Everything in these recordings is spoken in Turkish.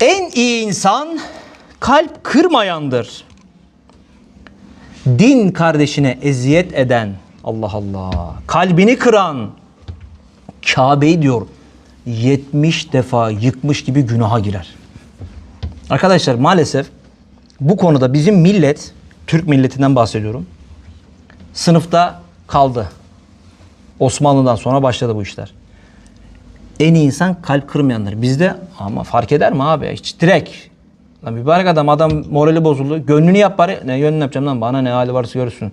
En iyi insan kalp kırmayandır. Din kardeşine eziyet eden, Allah Allah, kalbini kıran, Kabe'yi diyor 70 defa yıkmış gibi günaha girer. Arkadaşlar maalesef bu konuda bizim millet, Türk milletinden bahsediyorum. Sınıfta kaldı. Osmanlı'dan sonra başladı bu işler. En iyi insan kalp kırmayandır. Bizde ama fark eder mi abi? Hiç direkt. Lan mübarek adam adam morali bozuldu. Gönlünü yap bari. Ne gönlünü yapacağım lan bana ne hali varsa görürsün.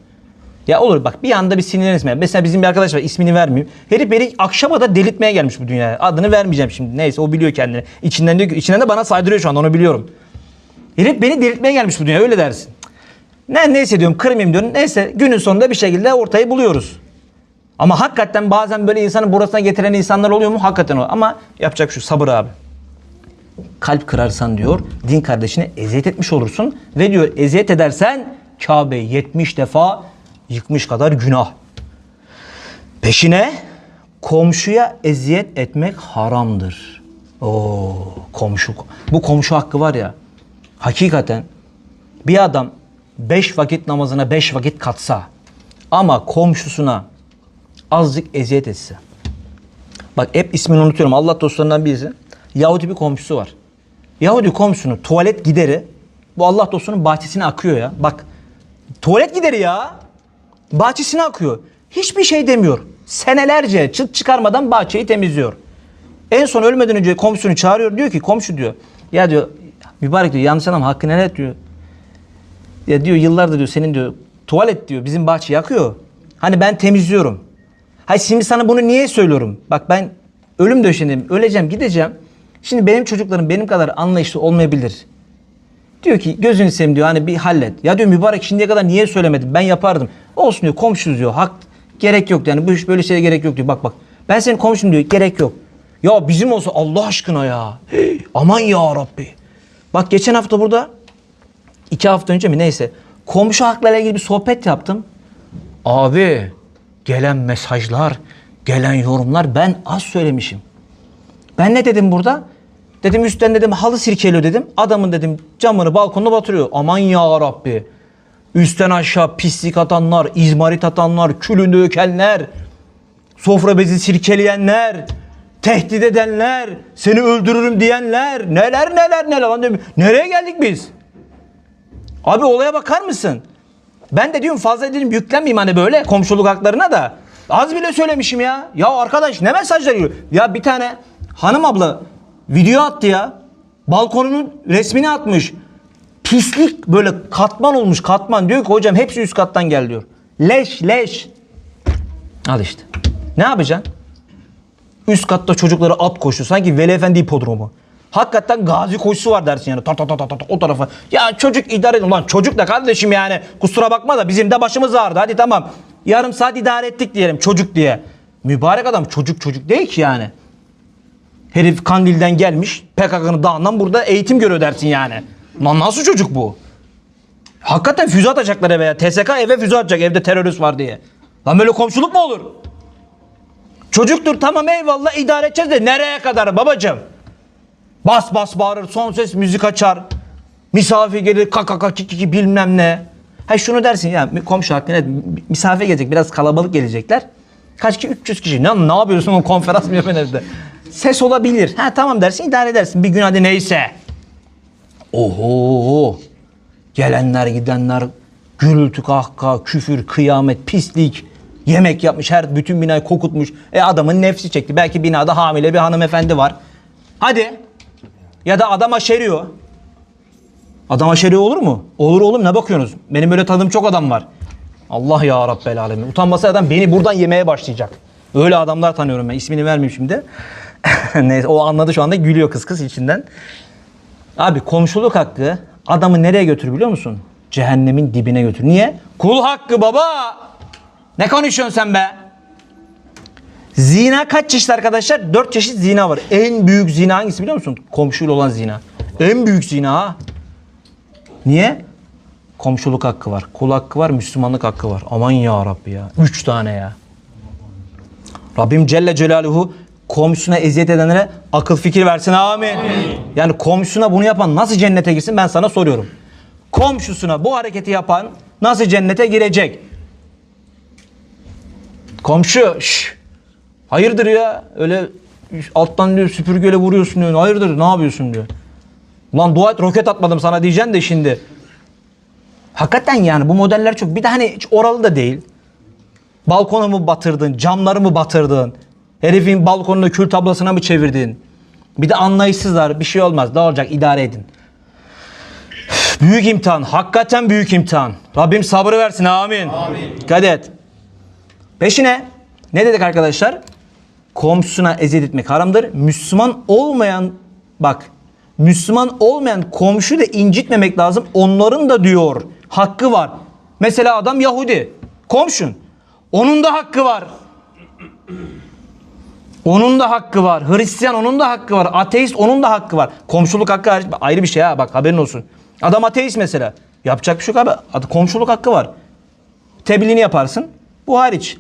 Ya olur bak bir anda bir sinirlenirsin. Mesela bizim bir arkadaş var ismini vermeyeyim. Herif beni akşama da delirtmeye gelmiş bu dünyaya. Adını vermeyeceğim şimdi. Neyse o biliyor kendini. İçinden diyor içinden de bana saydırıyor şu anda onu biliyorum. Herif beni delirtmeye gelmiş bu dünyaya öyle dersin. Ne neyse diyorum kırmayayım diyorum. Neyse günün sonunda bir şekilde ortayı buluyoruz. Ama hakikaten bazen böyle insanı burasına getiren insanlar oluyor mu? Hakikaten o. Ama yapacak şu sabır abi. Kalp kırarsan diyor din kardeşine eziyet etmiş olursun. Ve diyor eziyet edersen Kabe 70 defa yıkmış kadar günah. Peşine komşuya eziyet etmek haramdır. Oo komşu. Bu komşu hakkı var ya. Hakikaten bir adam 5 vakit namazına 5 vakit katsa ama komşusuna azıcık eziyet etse. Bak hep ismini unutuyorum. Allah dostlarından birisi. Yahudi bir komşusu var. Yahudi komşusunun tuvalet gideri bu Allah dostunun bahçesine akıyor ya. Bak tuvalet gideri ya. Bahçesine akıyor. Hiçbir şey demiyor. Senelerce çıt çıkarmadan bahçeyi temizliyor. En son ölmeden önce komşusunu çağırıyor. Diyor ki komşu diyor. Ya diyor mübarek diyor yanlış anlama hakkını helal diyor. Ya diyor yıllardır diyor senin diyor tuvalet diyor bizim bahçe yakıyor. Hani ben temizliyorum. Hayır şimdi sana bunu niye söylüyorum? Bak ben ölüm döşeğindeyim. Öleceğim gideceğim. Şimdi benim çocuklarım benim kadar anlayışlı olmayabilir. Diyor ki gözünü seveyim diyor hani bir hallet. Ya diyor mübarek şimdiye kadar niye söylemedin? Ben yapardım. Olsun diyor komşuyuz diyor. Hak gerek yok yani bu iş böyle şeye gerek yok diyor. Bak bak ben senin komşun diyor gerek yok. Ya bizim olsa Allah aşkına ya. Hey, aman ya Rabbi. Bak geçen hafta burada iki hafta önce mi neyse komşu haklarıyla ilgili bir sohbet yaptım. Abi gelen mesajlar, gelen yorumlar ben az söylemişim. Ben ne dedim burada? Dedim üstten dedim halı sirkeliyor dedim. Adamın dedim camını balkonuna batırıyor. Aman ya Rabbi. Üstten aşağı pislik atanlar, izmarit atanlar, külünü dökenler, sofra bezi sirkeleyenler, tehdit edenler, seni öldürürüm diyenler, neler neler neler lan diyorum. Nereye geldik biz? Abi olaya bakar mısın? Ben de diyorum fazla dedim yüklenmeyeyim hani böyle komşuluk haklarına da. Az bile söylemişim ya. Ya arkadaş ne mesajlar geliyor? Ya bir tane hanım abla video attı ya. Balkonunun resmini atmış. Pislik böyle katman olmuş katman. Diyor ki hocam hepsi üst kattan gel diyor. Leş leş. Al işte. Ne yapacaksın? Üst katta çocukları at koşuyor. Sanki Veli Efendi hipodromu. Hakikaten gazi koşusu var dersin yani. Ta ta ta ta ta o tarafa. Ya çocuk idare edin. Ulan çocuk da kardeşim yani. Kusura bakma da bizim de başımız ağrıdı. Hadi tamam. Yarım saat idare ettik diyelim çocuk diye. Mübarek adam çocuk çocuk değil ki yani. Herif Kandil'den gelmiş. PKK'nın dağından burada eğitim görüyor dersin yani. Lan nasıl çocuk bu? Hakikaten füze atacaklar eve ya. TSK eve füze atacak evde terörist var diye. Lan böyle komşuluk mu olur? Çocuktur tamam eyvallah idare edeceğiz de nereye kadar babacığım? Bas bas bağırır son ses müzik açar. Misafir gelir kaka kiki bilmem ne. Ha şunu dersin ya komşu hakkında misafir gelecek biraz kalabalık gelecekler. Kaç ki 300 kişi. Ne, ne yapıyorsun o konferans mı yapıyorsun evde? Ses olabilir. Ha tamam dersin idare edersin. Bir gün hadi neyse. Oho. Gelenler gidenler gürültü kahkaha, küfür, kıyamet, pislik. Yemek yapmış her bütün binayı kokutmuş. E adamın nefsi çekti. Belki binada hamile bir hanımefendi var. Hadi. Ya da adam aşeriyor. Adam aşeriyor olur mu? Olur oğlum ne bakıyorsunuz? Benim böyle tanıdığım çok adam var. Allah ya Rabbel alemin. Utanmasa adam beni buradan yemeye başlayacak. Öyle adamlar tanıyorum ben. İsmini vermeyeyim şimdi. Neyse o anladı şu anda gülüyor kız kız içinden. Abi komşuluk hakkı adamı nereye götürür biliyor musun? Cehennemin dibine götür. Niye? Kul hakkı baba. Ne konuşuyorsun sen be? Zina kaç çeşit arkadaşlar? Dört çeşit zina var. En büyük zina hangisi biliyor musun? Komşuyla olan zina. En büyük zina ha. Niye? Komşuluk hakkı var. Kul hakkı var. Müslümanlık hakkı var. Aman ya Rabbi ya. Üç tane ya. Rabbim Celle Celaluhu komşusuna eziyet edenlere akıl fikir versin amin. Yani komşusuna bunu yapan nasıl cennete girsin ben sana soruyorum. Komşusuna bu hareketi yapan nasıl cennete girecek? Komşu şş, hayırdır ya öyle alttan diyor süpürgeyle vuruyorsun diyor. Hayırdır ne yapıyorsun diyor. Lan dua et roket atmadım sana diyeceksin de şimdi. Hakikaten yani bu modeller çok. Bir de hani hiç oralı da değil. Balkonu mu batırdın, camları mı batırdın? Herifin balkonunu kül tablasına mı çevirdin? Bir de anlayışsızlar. Bir şey olmaz. Ne olacak? idare edin. Büyük imtihan. Hakikaten büyük imtihan. Rabbim sabrı versin. Amin. Amin. Dikkat et. Peşine ne dedik arkadaşlar? Komşusuna eziyet etmek haramdır. Müslüman olmayan bak Müslüman olmayan komşu da incitmemek lazım. Onların da diyor hakkı var. Mesela adam Yahudi. Komşun. Onun da hakkı var. Onun da hakkı var. Hristiyan onun da hakkı var. Ateist onun da hakkı var. Komşuluk hakkı hariç- ayrı bir şey ha bak haberin olsun. Adam ateist mesela. Yapacak bir şey yok abi. Komşuluk hakkı var. Tebliğini yaparsın. Bu hariç.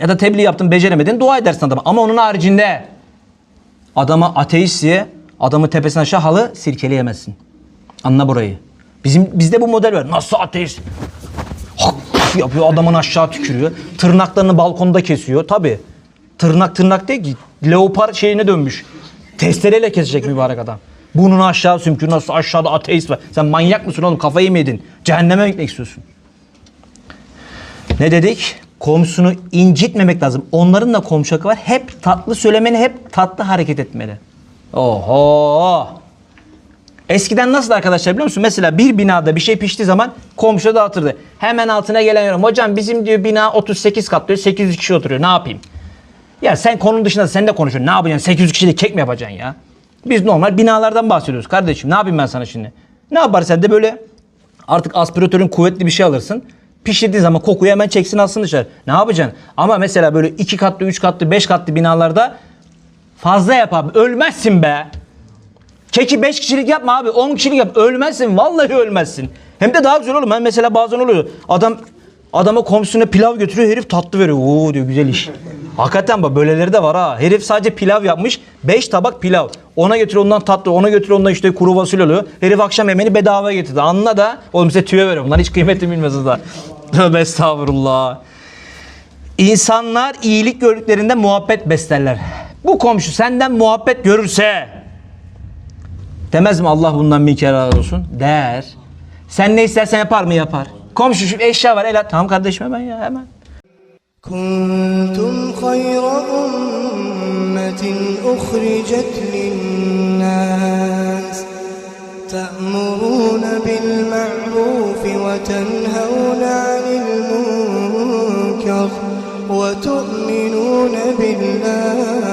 Ya da tebliğ yaptın beceremedin dua edersin adama. Ama onun haricinde adama ateist diye adamı tepesine aşağı halı sirkeleyemezsin. Anla burayı. Bizim bizde bu model var. Nasıl ateist? Yapıyor adamın aşağı tükürüyor. Tırnaklarını balkonda kesiyor. Tabi. Tırnak tırnak değil ki. Leopar şeyine dönmüş. Testereyle kesecek mübarek adam. Burnunu aşağı sümkür. Nasıl aşağıda ateist var. Sen manyak mısın oğlum? Kafayı mı yedin? Cehenneme gitmek istiyorsun. Ne dedik? Komşusunu incitmemek lazım. Onların da komşu hakkı var. Hep tatlı söylemeli, hep tatlı hareket etmeli. Oho! Eskiden nasıl arkadaşlar biliyor musun? Mesela bir binada bir şey piştiği zaman komşu dağıtırdı. Hemen altına gelen yorum. Hocam bizim diyor bina 38 kat diyor. 800 kişi oturuyor. Ne yapayım? Ya sen konunun dışında sen de konuşuyorsun. Ne yapacaksın? 800 kişilik kek mi yapacaksın ya? Biz normal binalardan bahsediyoruz kardeşim. Ne yapayım ben sana şimdi? Ne yaparsan de böyle artık aspiratörün kuvvetli bir şey alırsın. Pişirdiğin zaman kokuyu hemen çeksin alsın dışarı. Ne yapacaksın? Ama mesela böyle 2 katlı, 3 katlı, 5 katlı binalarda fazla yap abi. Ölmezsin be. Keki 5 kişilik yapma abi. 10 kişilik yap. Ölmezsin. Vallahi ölmezsin. Hem de daha güzel oğlum. Ben mesela bazen oluyor. Adam adama komşusuna pilav götürüyor. Herif tatlı veriyor. Oo diyor güzel iş. Hakikaten bak böyleleri de var ha. Herif sadece pilav yapmış. 5 tabak pilav. Ona götürüyor ondan tatlı. Ona götürüyor ondan işte kuru fasulye oluyor. Herif akşam yemeğini bedava getirdi. Anla da oğlum size tüyo veriyor. Bunlar hiç kıymetini bilmez da. Tövbe estağfurullah. İnsanlar iyilik gördüklerinde muhabbet beslerler. Bu komşu senden muhabbet görürse demez mi Allah bundan bir kere olsun? Der. Sen ne istersen yapar mı? Yapar. Komşu şu eşya var el at. Tamam kardeşim hemen ya hemen. كنتم خير أمة أخرجت للناس تأمرون بالمعروف وتنهون عن المنكر وتؤمنون بالله